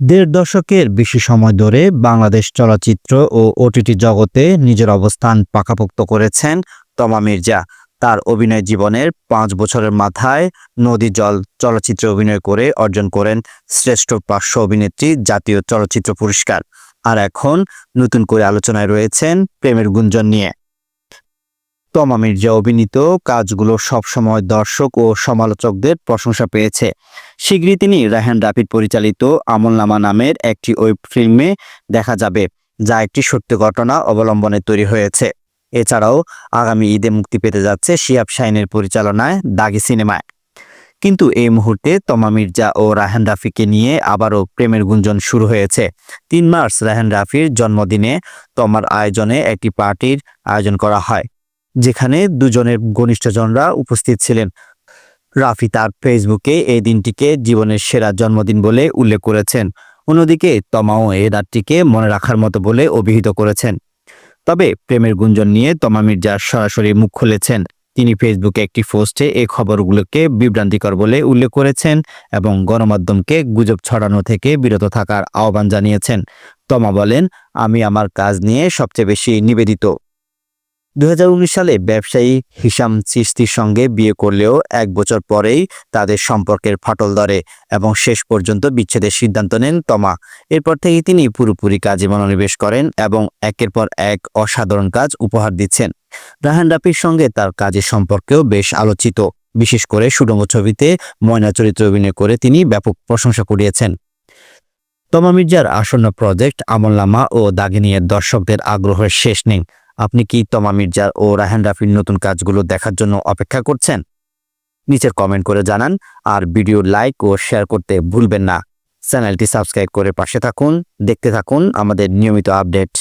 দেড় দশকের বেশি সময় ধরে বাংলাদেশ চলচ্চিত্র ও ওটিটি জগতে নিজের অবস্থান পাকাপোক্ত করেছেন তমা মির্জা। তার অভিনয় জীবনের পাঁচ বছরের মাথায় নদী জল চলচ্চিত্রে অভিনয় করে অর্জন করেন শ্রেষ্ঠ পার্শ্ব অভিনেত্রী জাতীয় চলচ্চিত্র পুরস্কার। আর এখন নতুন করে আলোচনায় রয়েছেন প্রেমের গুঞ্জন নিয়ে। তমা মির্জা অভিনীত কাজগুলো সবসময় দর্শক ও সমালোচকদের প্রশংসা পেয়েছে। শীঘ্রই তিনি রায়হান রাফিদ পরিচালিত আমলনামা নামের একটি ওয়েব ফিল্মে দেখা যাবে, যা একটি সত্য ঘটনা অবলম্বনে তৈরি হয়েছে। এছাড়াও আগামী ঈদে মুক্তি পেতে যাচ্ছে শিয়াব শাইনের পরিচালনায় দাগি সিনেমায়। কিন্তু এই মুহূর্তে তমা মির্জা ও রায়হান রাফিকে নিয়ে আবারও প্রেমের গুঞ্জন শুরু হয়েছে। তিন মার্চ রায়হান রাফির জন্মদিনে তমার আয়োজনে একটি পার্টির আয়োজন করা হয়। যেখানে দুজনের ঘনিষ্ঠজনরা উপস্থিত ছিলেন। রাফি তার ফেসবুকে এই দিনটিকে জীবনের সেরা জন্মদিন বলে উল্লেখ করেছেন। অন্যদিকে তমাও এই রাতটিকে মনে রাখার মতো বলে অভিহিত করেছেন। তবে প্রেমের গুঞ্জন নিয়ে তমা মির্জা সরাসরি মুখ খুলেছেন। তিনি ফেসবুকে একটি পোস্টে এই খবরগুলোকে বিভ্রান্তিকর বলে উল্লেখ করেছেন এবং গণমাধ্যমকে গুজব ছড়ানো থেকে বিরত থাকার আহ্বান জানিয়েছেন। তমা বলেন, আমি আমার কাজ নিয়ে সবচেয়ে বেশি নিবেদিত। দুই হাজার উনিশ সালে ব্যবসায়ী হিসাম চিস্তির সঙ্গে বিয়ে করলেও এক বছর পরেই তাদের সম্পর্কের ফাটল ধরে এবং শেষ পর্যন্ত বিচ্ছেদের সিদ্ধান্ত নেন তমা। এরপর থেকে তিনি পুরোপুরি কাজে মনোনিবেশ করেন এবং একের পর এক অসাধারণ কাজ উপহার দিচ্ছেন। রাহান রাফির সঙ্গে তার কাজের সম্পর্কেও বেশ আলোচিত। বিশেষ করে সুডঙ্গ ছবিতে ময়না চরিত্রে অভিনয় করে তিনি ব্যাপক প্রশংসা কুড়িয়েছেন। তমা মির্জার আসন্ন প্রজেক্ট আমলনামা ও দাগিনিয়ের দর্শকদের আগ্রহের শেষ নেই। আপনি কি তমা মির্জা ও রাহান রাফির নতুন কাজগুলো দেখার জন্য অপেক্ষা করছেন? নিচের কমেন্ট করে জানান আর ভিডিও লাইক ও শেয়ার করতে ভুলবেন না। চ্যানেলটি সাবস্ক্রাইব করে পাশে থাকুন, দেখতে থাকুন আমাদের নিয়মিত আপডেট।